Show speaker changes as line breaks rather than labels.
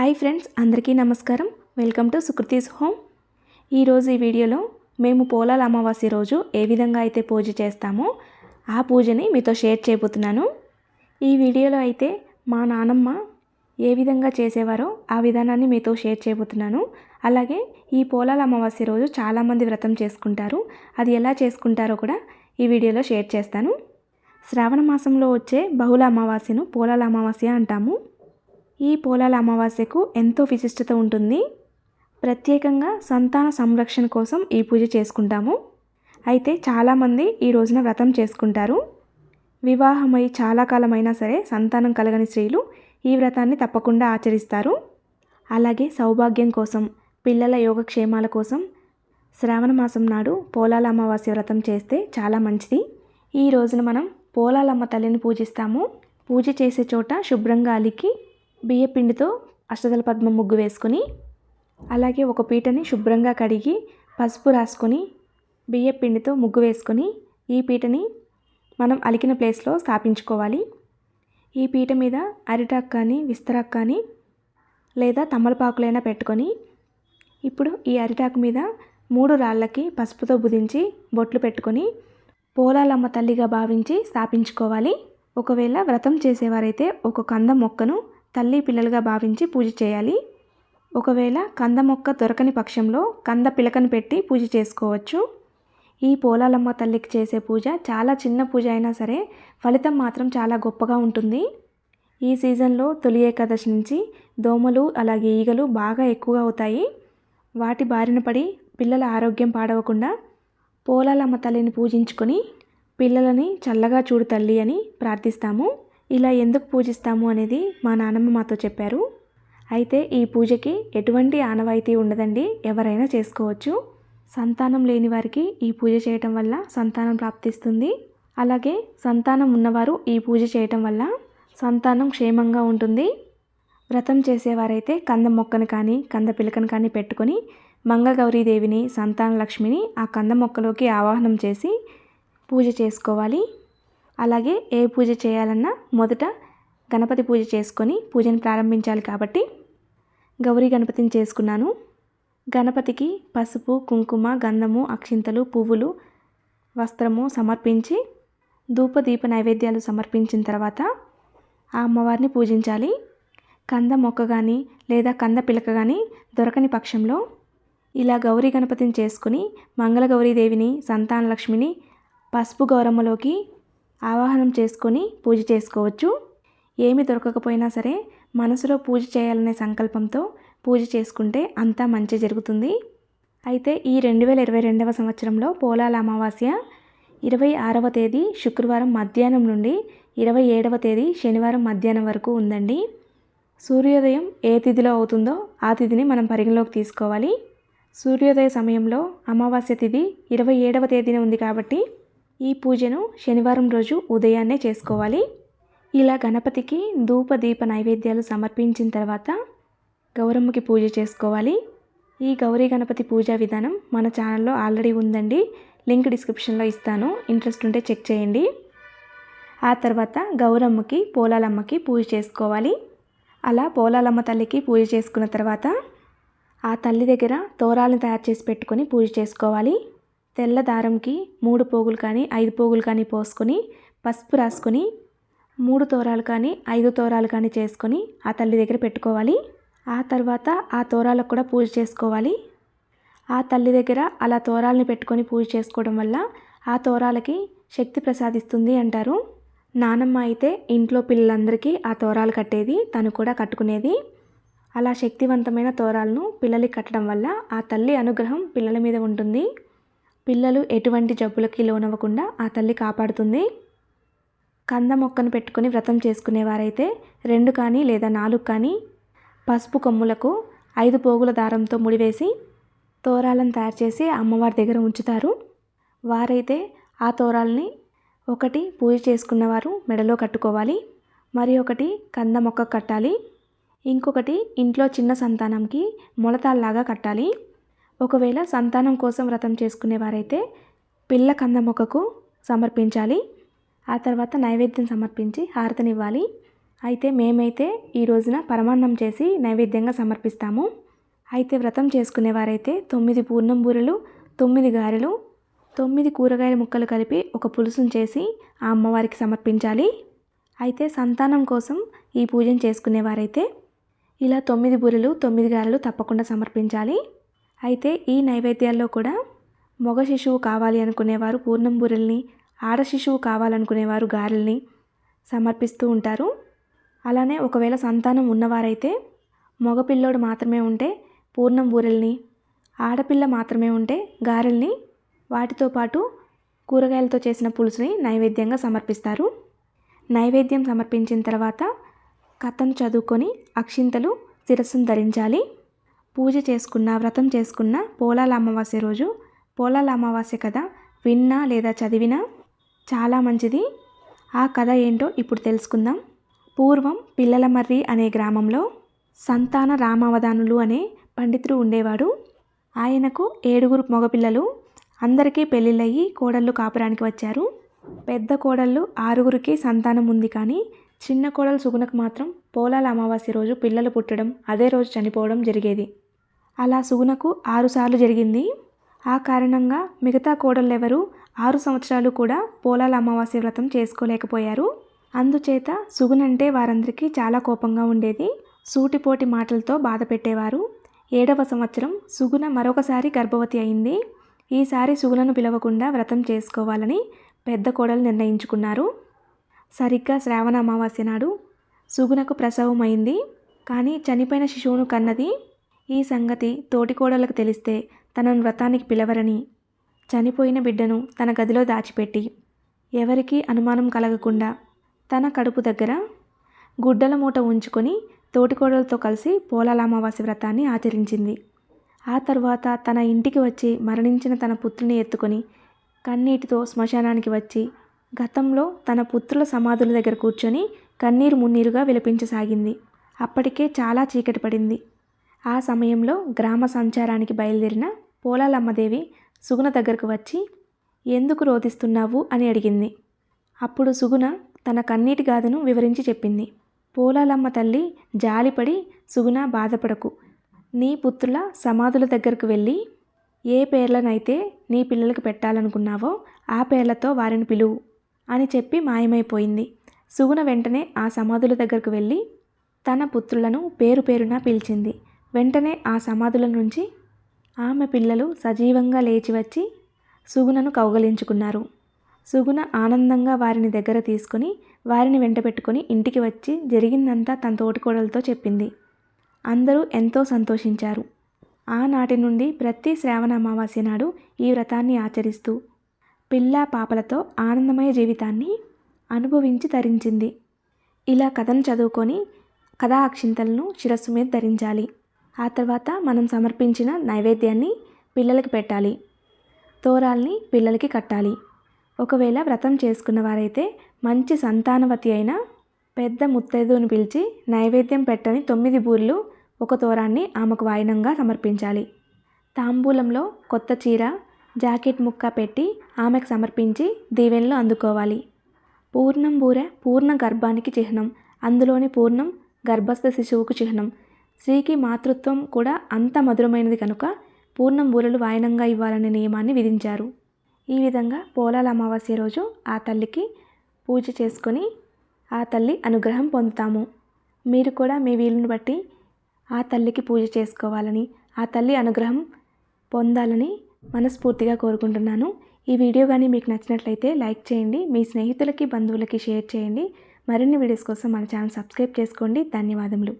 Hi friends అందరికీ నమస్కారం. Welcome to Sukriti's home. ఈరోజు ఈ వీడియోలో మేము పోలాల అమావాస్య రోజు ఏ విధంగా అయితే పూజ చేస్తామో ఆ పూజని మీతో షేర్ చేయబోతున్నాను. ఈ వీడియోలో అయితే మా నానమ్మ ఏ విధంగా చేసేవారో ఆ విధానాన్ని మీతో షేర్ చేయబోతున్నాను. అలాగే ఈ పోలాల అమావాస్య రోజు చాలామంది వ్రతం చేసుకుంటారు. అది ఎలా చేసుకుంటారో కూడా ఈ వీడియోలో షేర్ చేస్తాను. శ్రావణ మాసంలో వచ్చే బహుళ అమావాస్యను పోలాల అమావాస్య అంటాము. ఈ పోలాల అమావాస్యకు ఎంతో విశిష్టత ఉంటుంది. ప్రత్యేకంగా సంతాన సంరక్షణ కోసం ఈ పూజ చేసుకుంటాము. అయితే చాలామంది ఈ రోజున వ్రతం చేసుకుంటారు. వివాహమై చాలా కాలమైనా సరే సంతానం కలగని స్త్రీలు ఈ వ్రతాన్ని తప్పకుండా ఆచరిస్తారు. అలాగే సౌభాగ్యం కోసం పిల్లల యోగక్షేమాల కోసం శ్రావణ మాసం నాడు పోలాల అమావాస్య వ్రతం చేస్తే చాలా మంచిది. ఈ రోజున మనం పోలాలమ్మ తల్లిని పూజిస్తాము. పూజ చేసే చోట శుభ్రంగా అలికి బియ్యపిండితో అష్టదల పద్మ ముగ్గు వేసుకొని అలాగే ఒక పీటని శుభ్రంగా కడిగి పసుపు రాసుకొని బియ్యపిండితో ముగ్గు వేసుకొని ఈ పీటని మనం అలికిన ప్లేస్లో స్థాపించుకోవాలి. ఈ పీట మీద అరిటాక్ కానీ విస్తరాక్ కానీ లేదా తమలపాకులైనా పెట్టుకొని ఇప్పుడు ఈ అరిటాకు మీద మూడు రాళ్ళకి పసుపుతో బుదించి బొట్లు పెట్టుకొని పోలాలమ్మ తల్లిగా భావించి స్థాపించుకోవాలి. ఒకవేళ వ్రతం చేసేవారైతే ఒక కంద మొక్కను తల్లి పిల్లలుగా భావించి పూజ చేయాలి. ఒకవేళ కంద మొక్క దొరకని పక్షంలో కంద పిలకను పెట్టి పూజ చేసుకోవచ్చు. ఈ పోలాలమ్మ తల్లికి చేసే పూజ చాలా చిన్న పూజ అయినా సరే ఫలితం మాత్రం చాలా గొప్పగా ఉంటుంది. ఈ సీజన్లో తొలి ఏకాదశి నుంచి దోమలు అలాగే ఈగలు బాగా ఎక్కువగా అవుతాయి. వాటి బారిన పడి పిల్లల ఆరోగ్యం పాడవకుండా పోలాలమ్మ తల్లిని పూజించుకొని పిల్లలని చల్లగా చూడు తల్లి అని ప్రార్థిస్తాము. ఇలా ఎందుకు పూజిస్తాము అనేది మా నాన్నమ్మ మాతో చెప్పారు. అయితే ఈ పూజకి ఎటువంటి ఆనవాయితీ ఉండదండి. ఎవరైనా చేసుకోవచ్చు. సంతానం లేని వారికి ఈ పూజ చేయటం వల్ల సంతానం ప్రాప్తిస్తుంది. అలాగే సంతానం ఉన్నవారు ఈ పూజ చేయటం వల్ల సంతానం క్షేమంగా ఉంటుంది. వ్రతం చేసేవారైతే కంద మొక్కను కానీ కంద పిలకను కానీ పెట్టుకొని మంగగౌరీదేవిని సంతాన లక్ష్మిని ఆ కంద మొక్కలోకి ఆవాహనం చేసి పూజ చేసుకోవాలి. అలాగే ఏ పూజ చేయాలన్నా మొదట గణపతి పూజ చేసుకొని పూజను ప్రారంభించాలి కాబట్టి గౌరీ గణపతిని చేసుకున్నాను. గణపతికి పసుపు కుంకుమ గంధము అక్షింతలు పువ్వులు వస్త్రము సమర్పించి ధూప దీప నైవేద్యాలు సమర్పించిన తర్వాత ఆ అమ్మవారిని పూజించాలి. కంద మొక్క కానీ లేదా కంద పిలక కానీ దొరకని పక్షంలో ఇలా గౌరీ గణపతిని చేసుకుని మంగళగౌరీదేవిని సంతాన లక్ష్మిని పసుపు గౌరమ్మలోకి ఆవాహనం చేసుకొని పూజ చేసుకోవచ్చు. ఏమి దొరకకపోయినా సరే మనసులో పూజ చేయాలనే సంకల్పంతో పూజ చేసుకుంటే అంతా మంచి జరుగుతుంది. అయితే ఈ రెండు వేల ఇరవై రెండవ సంవత్సరంలో పోలాల అమావాస్య ఇరవై ఆరవ తేదీ శుక్రవారం మధ్యాహ్నం నుండి ఇరవై ఏడవ తేదీ శనివారం మధ్యాహ్నం వరకు ఉందండి. సూర్యోదయం ఏ తిథిలో అవుతుందో ఆ తిథిని మనం పరిగణలోకి తీసుకోవాలి. సూర్యోదయ సమయంలో అమావాస్య తిథి ఇరవై ఏడవ తేదీన ఉంది కాబట్టి ఈ పూజను శనివారం రోజు ఉదయాన్నే చేసుకోవాలి. ఇలా గణపతికి ధూప దీప నైవేద్యాలు సమర్పించిన తర్వాత గౌరమ్మకి పూజ చేసుకోవాలి. ఈ గౌరీ గణపతి పూజా విధానం మన ఛానల్లో ఆల్రెడీ ఉందండి. లింక్ డిస్క్రిప్షన్లో ఇస్తాను. ఇంట్రెస్ట్ ఉంటే చెక్ చేయండి. ఆ తర్వాత గౌరమ్మకి పోలాలమ్మకి పూజ చేసుకోవాలి. అలా పోలాలమ్మ తల్లికి పూజ చేసుకున్న తర్వాత ఆ తల్లి దగ్గర తోరాలను తయారు చేసి పెట్టుకొని పూజ చేసుకోవాలి. తెల్ల దారంకి మూడు పోగులు కానీ ఐదు పోగులు కానీ పోసుకొని పసుపు రాసుకొని మూడు తోరాలు కానీ ఐదు తోరాలు కానీ చేసుకొని ఆ తల్లి దగ్గర పెట్టుకోవాలి. ఆ తర్వాత ఆ తోరాలకు కూడా పూజ చేసుకోవాలి. ఆ తల్లి దగ్గర అలా తోరాలని పెట్టుకొని పూజ చేసుకోవడం వల్ల ఆ తోరాలకి శక్తి ప్రసాదిస్తుంది అంటారు. నానమ్మ అయితే ఇంట్లో పిల్లలందరికీ ఆ తోరాలు కట్టేది తను కూడా కట్టుకునేది. అలా శక్తివంతమైన తోరాలను పిల్లలకి కట్టడం వల్ల ఆ తల్లి అనుగ్రహం పిల్లల మీద ఉంటుంది. పిల్లలు ఎటువంటి జబ్బులకి లోనవ్వకుండా ఆ తల్లి కాపాడుతుంది. కంద మొక్కను పెట్టుకొని వ్రతం చేసుకునేవారైతే రెండు కానీ లేదా నాలుగు కానీ పసుపు కొమ్ములకు ఐదు పోగుల దారంతో ముడివేసి తోరాలను తయారు చేసి అమ్మవారి దగ్గర ఉంచుతారు. వారైతే ఆ తోరాలని ఒకటి పూజ చేసుకున్నవారు మెడలో కట్టుకోవాలి మరి ఒకటి కంద మొక్క కట్టాలి ఇంకొకటి ఇంట్లో చిన్న సంతానంకి మొలతాల్లాగా కట్టాలి. ఒకవేళ సంతానం కోసం వ్రతం చేసుకునేవారైతే పిల్ల కంద మొక్కకు సమర్పించాలి. ఆ తర్వాత నైవేద్యం సమర్పించి హారతనివ్వాలి. అయితే మేమైతే ఈ రోజున పరమాన్నం చేసి నైవేద్యంగా సమర్పిస్తాము. అయితే వ్రతం చేసుకునేవారైతే తొమ్మిది పూర్ణం బూరెలు తొమ్మిది గారెలు తొమ్మిది కూరగాయల ముక్కలు కలిపి ఒక పులుసును చేసి ఆ అమ్మవారికి సమర్పించాలి. అయితే సంతానం కోసం ఈ పూజను చేసుకునేవారైతే ఇలా తొమ్మిది బూరెలు తొమ్మిది గారెలు తప్పకుండా సమర్పించాలి. అయితే ఈ నైవేద్యాల్లో కూడా మగ శిశువు కావాలి అనుకునేవారు పూర్ణం బూరెల్ని ఆడ శిశువు కావాలనుకునేవారు గారెల్ని సమర్పిస్తూ ఉంటారు. అలానే ఒకవేళ సంతానం ఉన్నవారైతే మగపిల్లోడు మాత్రమే ఉంటే పూర్ణం బూరెల్ని ఆడపిల్ల మాత్రమే ఉంటే గారెల్ని వాటితో పాటు కూరగాయలతో చేసిన పులుసుని నైవేద్యంగా సమర్పిస్తారు. నైవేద్యం సమర్పించిన తర్వాత కథను చదువుకొని అక్షింతలు శిరస్సును ధరించాలి. పూజ చేసుకున్న వ్రతం చేసుకున్న పోలాల అమావాస్య రోజు. పోలాల అమావాస్య కథ విన్నా లేదా చదివినా చాలా మంచిది. ఆ కథ ఏంటో ఇప్పుడు తెలుసుకుందాం. పూర్వం పిల్లలమర్రి అనే గ్రామంలో సంతాన రామావధానులు అనే పండితుడు ఉండేవాడు. ఆయనకు ఏడుగురు మగపిల్లలు. అందరికీ పెళ్ళిళ్ళయ్యి కోడళ్ళు కాపురానికి వచ్చారు. పెద్ద కోడళ్ళు ఆరుగురికి సంతానం ఉంది కానీ చిన్న కోడలు సుగుణకు మాత్రం పోలాల అమావాస్య రోజు పిల్లలు పుట్టడం అదే రోజు చనిపోవడం జరిగేది. అలా సుగుణకు ఆరుసార్లు జరిగింది. ఆ కారణంగా మిగతా కోడళ్ళెవరూ ఆరు సంవత్సరాలు కూడా పోలాల అమావాస్య వ్రతం చేసుకోలేకపోయారు. అందుచేత సుగునంటే వారందరికీ చాలా కోపంగా ఉండేది. సూటిపోటి మాటలతో బాధ పెట్టేవారు ఏడవ సంవత్సరం సుగుణ మరొకసారి గర్భవతి అయింది. ఈసారి సుగుణను పిలవకుండా వ్రతం చేసుకోవాలని పెద్ద కోడలు నిర్ణయించుకున్నారు. సరిగ్గా శ్రావణ అమావాస్య నాడు సుగుణకు ప్రసవం అయింది కానీ చనిపోయిన శిశువును కన్నది ఈ సంగతి తోటికోడలకు తెలిస్తే తనను వ్రతానికి పిలవరని. చనిపోయిన బిడ్డను తన గదిలో దాచిపెట్టి ఎవరికీ అనుమానం కలగకుండా తన కడుపు దగ్గర గుడ్డల మూట ఉంచుకొని తోటికోడలతో కలిసి పోలాల అమావాస్య వ్రతాన్ని ఆచరించింది. ఆ తర్వాత తన ఇంటికి వచ్చి మరణించిన తన పుత్రుని ఎత్తుకొని కన్నీటితో శ్మశానానికి వచ్చి గతంలో తన పుత్రుల సమాధుల దగ్గర కూర్చొని కన్నీరు మున్నీరుగా విలపించసాగింది. అప్పటికే చాలా చీకటి పడింది. ఆ సమయంలో గ్రామ సంచారానికి బయలుదేరిన పోలాలమ్మదేవి సుగుణ దగ్గరకు వచ్చి ఎందుకు రోధిస్తున్నావు? అని అడిగింది. అప్పుడు సుగుణ తన కన్నీటి గాథను వివరించి చెప్పింది. పోలాలమ్మ తల్లి జాలిపడి సుగుణ బాధపడకు. నీ పుత్రుల సమాధుల దగ్గరకు వెళ్ళి ఏ పేర్లనైతే నీ పిల్లలకు పెట్టాలనుకున్నావో ఆ పేర్లతో వారిని పిలువు అని చెప్పి మాయమైపోయింది. సుగుణ వెంటనే ఆ సమాధుల దగ్గరకు వెళ్ళి తన పుత్రులను పేరు పేరున పిలిచింది. వెంటనే ఆ సమాధుల నుంచి ఆమె పిల్లలు సజీవంగా లేచి వచ్చి సుగుణను కౌగలించుకున్నారు. సుగుణ ఆనందంగా వారిని దగ్గర తీసుకుని వారిని వెంటబెట్టుకుని ఇంటికి వచ్చి జరిగిందంతా తన తోటికోడలతో చెప్పింది. అందరూ ఎంతో సంతోషించారు. ఆనాటి నుండి ప్రతి శ్రావణ అమావాస్య నాడు ఈ వ్రతాన్ని ఆచరిస్తూ పిల్ల పాపలతో ఆనందమయ జీవితాన్ని అనుభవించి ధరించింది ఇలా కథను చదువుకొని కథా అక్షింతలను శిరస్సు మీద ధరించాలి. ఆ తర్వాత మనం సమర్పించిన నైవేద్యాన్ని పిల్లలకి పెట్టాలి. తోరాల్ని పిల్లలకి కట్టాలి. ఒకవేళ వ్రతం చేసుకున్న వారైతే మంచి సంతానవతి అయిన పెద్ద ముత్తైదుని పిలిచి నైవేద్యం పెట్టని తొమ్మిది బూర్లు ఒక తోరాన్ని ఆమెకు వాయినంగా సమర్పించాలి. తాంబూలంలో కొత్త చీర జాకెట్ ముక్క పెట్టి ఆమెకు సమర్పించి దీవెనలు అందుకోవాలి. పూర్ణం బూరె పూర్ణ గర్భానికి చిహ్నం అందులోని పూర్ణం గర్భస్థ శిశువుకు చిహ్నం స్త్రీకి మాతృత్వం కూడా అంత మధురమైనది కనుక పూర్ణం బూరలు వాయనంగా ఇవ్వాలనే నియమాన్ని విధించారు. ఈ విధంగా పోలాల అమావాస్య రోజు ఆ తల్లికి పూజ చేసుకొని ఆ తల్లి అనుగ్రహం పొందుతాము. మీరు కూడా మీ వీలుని బట్టి ఆ తల్లికి పూజ చేసుకోవాలని ఆ తల్లి అనుగ్రహం పొందాలని మనస్ఫూర్తిగా కోరుకుంటున్నాను. ఈ వీడియో కానీ మీకు నచ్చినట్లయితే లైక్ చేయండి మీ స్నేహితులకి బంధువులకి షేర్ చేయండి. మరిన్ని వీడియోస్ కోసం మన ఛానల్ సబ్స్క్రైబ్ చేసుకోండి. ధన్యవాదములు.